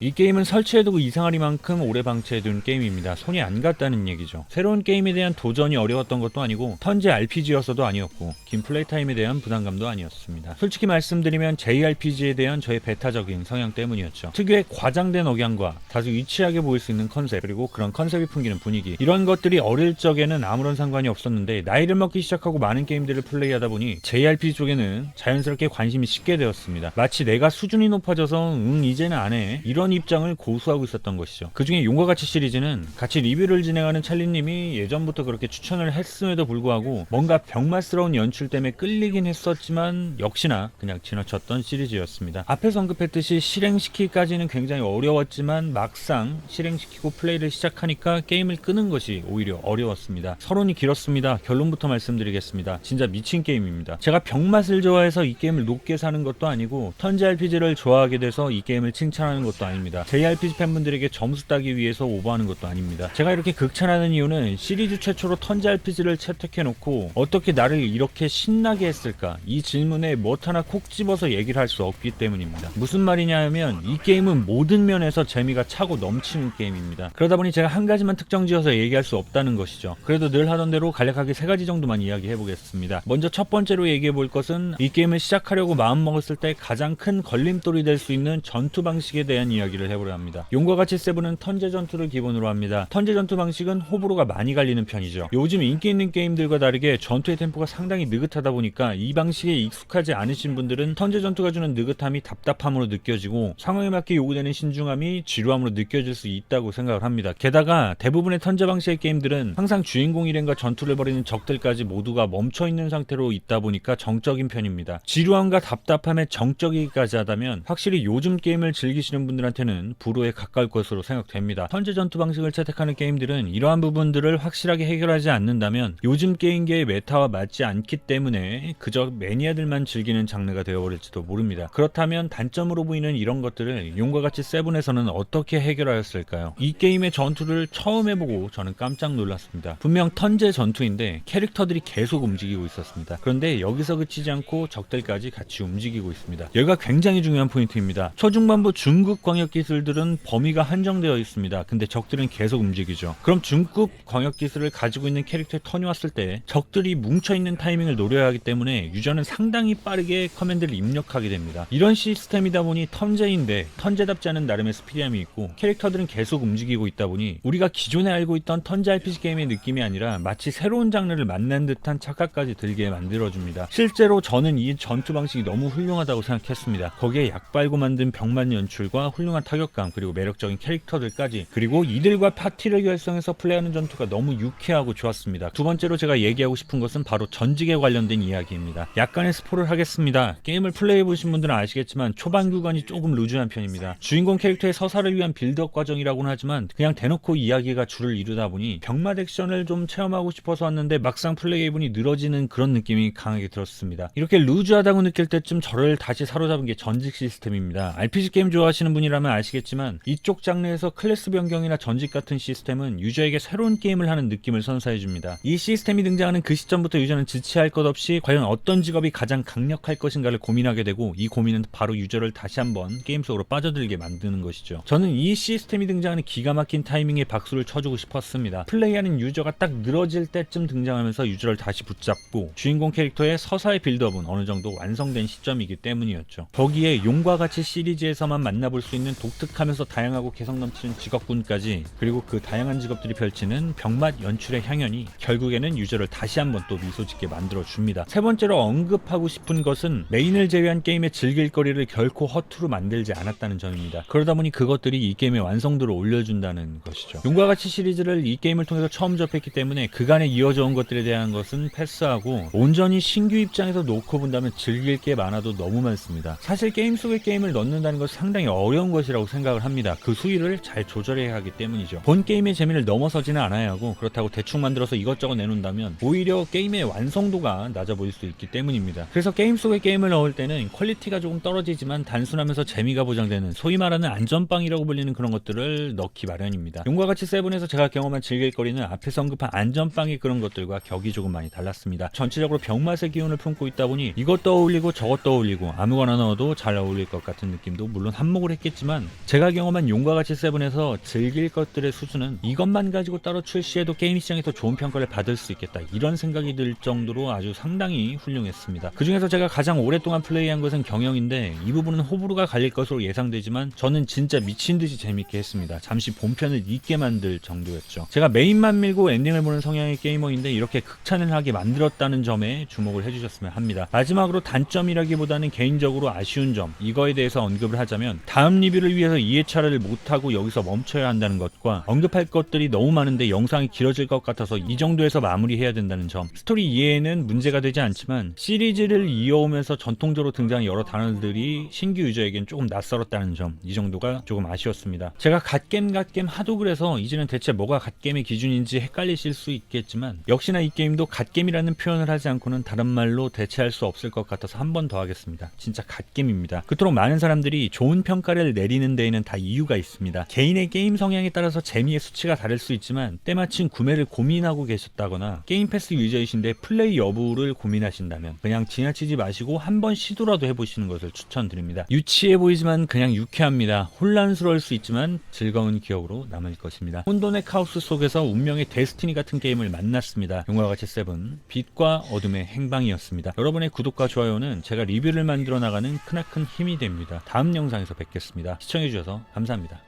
이 게임은 설치해두고 이상하리만큼 오래 방치해둔 게임입니다. 손이 안 갔다는 얘기죠. 새로운 게임에 대한 도전이 어려웠던 것도 아니고 턴제 RPG여서도 아니었고 긴 플레이 타임에 대한 부담감도 아니었습니다. 솔직히 말씀드리면 JRPG에 대한 저의 배타적인 성향 때문이었죠. 특유의 과장된 억양과 다소 유치하게 보일 수 있는 컨셉 그리고 그런 컨셉이 풍기는 분위기 이런 것들이 어릴 적에는 아무런 상관이 없었는데 나이를 먹기 시작하고 많은 게임들을 플레이하다 보니 JRPG 쪽에는 자연스럽게 관심이 식게 되었습니다. 마치 내가 수준이 높아져서 응 이제는 안 해 이런 입장을 고수하고 있었던 것이죠. 그중에 용과 같이 시리즈는 같이 리뷰를 진행하는 찰리님이 예전부터 그렇게 추천을 했음에도 불구하고 뭔가 병맛스러운 연출 때문에 끌리긴 했었지만 역시나 그냥 지나쳤던 시리즈였습니다. 앞에서 언급했듯이 실행시키기까지는 굉장히 어려웠지만 막상 실행시키고 플레이를 시작하니까 게임을 끄는 것이 오히려 어려웠습니다. 서론이 길었습니다. 결론부터 말씀드리겠습니다. 진짜 미친 게임입니다. 제가 병맛을 좋아해서 이 게임을 높게 사는 것도 아니고 턴제 RPG를 좋아하게 돼서 이 게임을 칭찬하는 것도 아 닙니다. JRPG 팬분들에게 점수 따기 위해서 오버하는 것도 아닙니다. 제가 이렇게 극찬하는 이유는 시리즈 최초로 턴제 RPG를 채택해놓고 어떻게 나를 이렇게 신나게 했을까? 이 질문에 뭐 하나 콕 집어서 얘기를 할 수 없기 때문입니다. 무슨 말이냐 하면 이 게임은 모든 면에서 재미가 차고 넘치는 게임입니다. 그러다 보니 제가 한 가지만 특정 지어서 얘기할 수 없다는 것이죠. 그래도 늘 하던 대로 간략하게 세 가지 정도만 이야기해 보겠습니다. 먼저 첫 번째로 얘기해 볼 것은 이 게임을 시작하려고 마음 먹었을 때 가장 큰 걸림돌이 될 수 있는 전투 방식에 대한 이야기 를 해보려 합니다. 용과 같이 세븐은 턴제 전투를 기본으로 합니다. 턴제 전투 방식은 호불호가 많이 갈리는 편이죠. 요즘 인기 있는 게임들과 다르게 전투의 템포가 상당히 느긋하다 보니까 이 방식에 익숙하지 않으신 분들은 턴제 전투가 주는 느긋함이 답답함으로 느껴지고 상황에 맞게 요구되는 신중함이 지루함으로 느껴질 수 있다고 생각을 합니다. 게다가 대부분의 턴제 방식의 게임들은 항상 주인공 일행과 전투를 벌이는 적들까지 모두가 멈춰 있는 상태로 있다 보니까 정적인 편입니다. 지루함과 답답함에 정적이기까지 하다면 확실히 요즘 게임을 즐기시는 분들한테 는 불호에 가까울 것으로 생각됩니다. 턴제 전투 방식을 채택하는 게임들은 이러한 부분들을 확실하게 해결하지 않는다면 요즘 게임계의 메타와 맞지 않기 때문에 그저 매니아들만 즐기는 장르가 되어버릴지도 모릅니다. 그렇다면 단점으로 보이는 이런 것들을 용과 같이 세븐에서는 어떻게 해결하였을까요? 이 게임의 전투를 처음 해보고 저는 깜짝 놀랐습니다. 분명 턴제 전투인데 캐릭터들이 계속 움직이고 있었습니다. 그런데 여기서 그치지 않고 적들까지 같이 움직이고 있습니다. 여기가 굉장히 중요한 포인트입니다. 초중반부 중급 광역 기술들은 범위가 한정되어 있습니다. 근데 적들은 계속 움직이죠. 그럼 중급 광역 기술을 가지고 있는 캐릭터의 턴이 왔을 때 적들이 뭉쳐 있는 타이밍을 노려야 하기 때문에 유저는 상당히 빠르게 커맨드를 입력하게 됩니다. 이런 시스템이다 보니 턴제인데 턴제답지 않은 나름의 스피디함이 있고 캐릭터들은 계속 움직이고 있다 보니 우리가 기존에 알고 있던 턴제 RPG 게임의 느낌이 아니라 마치 새로운 장르를 만난 듯한 착각까지 들게 만들어줍니다. 실제로 저는 이 전투 방식이 너무 훌륭하다고 생각했습니다. 거기에 약 빨고 만든 병만 연출과 훌륭한 타격감 그리고 매력적인 캐릭터들까지 그리고 이들과 파티를 결성해서 플레이하는 전투가 너무 유쾌하고 좋았습니다. 두 번째로 제가 얘기하고 싶은 것은 바로 전직에 관련된 이야기입니다. 약간의 스포를 하겠습니다. 게임을 플레이해보신 분들은 아시겠지만 초반 구간이 조금 루즈한 편입니다. 주인공 캐릭터의 서사를 위한 빌드업 과정이라고는 하지만 그냥 대놓고 이야기가 줄을 이루다 보니 병맛 액션을 좀 체험하고 싶어서 왔는데 막상 플레이해보니 늘어지는 그런 느낌이 강하게 들었습니다. 이렇게 루즈하다고 느낄 때쯤 저를 다시 사로잡은 게 전직 시스템입니다. RPG 게임 좋아하시는 분이라 면 아시겠지만 이쪽 장르에서 클래스 변경이나 전직 같은 시스템은 유저에게 새로운 게임을 하는 느낌을 선사해줍니다. 이 시스템이 등장하는 그 시점부터 유저는 지체할 것 없이 과연 어떤 직업이 가장 강력할 것인가를 고민하게 되고 이 고민은 바로 유저를 다시 한번 게임 속으로 빠져들게 만드는 것이죠. 저는 이 시스템이 등장하는 기가 막힌 타이밍에 박수를 쳐주고 싶었습니다. 플레이하는 유저가 딱 늘어질 때쯤 등장하면서 유저를 다시 붙잡고 주인공 캐릭터의 서사의 빌드업은 어느 정도 완성된 시점이기 때문이었죠. 거기에 용과 같이 시리즈에서만 만나볼 수 있는 독특하면서 다양하고 개성 넘치는 직업군까지 그리고 그 다양한 직업들이 펼치는 병맛 연출의 향연이 결국에는 유저를 다시 한번 또 미소 짓게 만들어 줍니다. 세 번째로 언급하고 싶은 것은 메인을 제외한 게임의 즐길 거리를 결코 허투루 만들지 않았다는 점입니다. 그러다 보니 그것들이 이 게임의 완성도를 올려준다는 것이죠. 용과 같이 시리즈를 이 게임을 통해서 처음 접했기 때문에 그간에 이어져 온 것들에 대한 것은 패스하고 온전히 신규 입장에서 놓고 본다면 즐길 게 많아도 너무 많습니다. 사실 게임 속에 게임을 넣는다는 것은 상당히 어려운 것 이라고 생각을 합니다. 그 수위를 잘 조절해야 하기 때문이죠. 본 게임의 재미를 넘어서지는 않아야 하고 그렇다고 대충 만들어서 이것저것 내놓는다면 오히려 게임의 완성도가 낮아 보일 수 있기 때문입니다. 그래서 게임 속에 게임을 넣을 때는 퀄리티가 조금 떨어지지만 단순하면서 재미가 보장되는 소위 말하는 안전빵이라고 불리는 그런 것들을 넣기 마련입니다. 용과 같이 세븐에서 제가 경험한 즐길거리는 앞에서 언급한 안전빵의 그런 것들과 격이 조금 많이 달랐습니다. 전체적으로 병맛의 기운을 품고 있다 보니 이것도 어울리고 저것도 어울리고 아무거나 넣어도 잘 어울릴 것 같은 느낌도 물론 한몫을 했겠지만 그렇지만 제가 경험한 용과 같이 세븐에서 즐길 것들의 수준은 이것만 가지고 따로 출시해도 게임 시장에서 좋은 평가를 받을 수 있겠다 이런 생각이 들 정도로 아주 상당히 훌륭했습니다. 그 중에서 제가 가장 오랫동안 플레이한 것은 경영인데 이 부분은 호불호가 갈릴 것으로 예상되지만 저는 진짜 미친 듯이 재밌게 했습니다. 잠시 본편을 잊게 만들 정도였죠. 제가 메인만 밀고 엔딩을 보는 성향의 게이머인데 이렇게 극찬을 하게 만들었다는 점에 주목을 해주셨으면 합니다. 마지막으로 단점이라기보다는 개인적으로 아쉬운 점 이거에 대해서 언급을 하자면 다음 리뷰 를 위해서 2회차를 못하고 여기서 멈춰야 한다는 것과 언급할 것들이 너무 많은데 영상이 길어질 것 같아서 이 정도에서 마무리해야 된다는 점. 스토리 이해에는 문제가 되지 않지만 시리즈를 이어오면서 전통적으로 등장한 여러 단어들이 신규 유저에겐 조금 낯설었다는 점. 이 정도가 조금 아쉬웠습니다. 제가 갓겜 갓겜 하도 그래서 이제는 대체 뭐가 갓겜의 기준인지 헷갈리실 수 있겠지만 역시나 이 게임도 갓겜이라는 표현을 하지 않고는 다른 말로 대체할 수 없을 것 같아서 한 번 더 하겠습니다. 진짜 갓겜입니다. 그토록 많은 사람들이 좋은 평가를 내리는 데에는 다 이유가 있습니다. 개인의 게임 성향에 따라서 재미의 수치가 다를 수 있지만 때마침 구매를 고민하고 계셨다거나 게임 패스 유저이신데 플레이 여부를 고민하신다면 그냥 지나치지 마시고 한번 시도라도 해보시는 것을 추천드립니다. 유치해 보이지만 그냥 유쾌합니다. 혼란스러울 수 있지만 즐거운 기억으로 남을 것입니다. 혼돈의 카오스 속에서 운명의 데스티니 같은 게임을 만났습니다. 용과 같이 세븐 빛과 어둠의 행방이었습니다. 여러분의 구독과 좋아요는 제가 리뷰를 만들어 나가는 크나큰 힘이 됩니다. 다음 영상에서 뵙겠습니다 시청해주셔서 감사합니다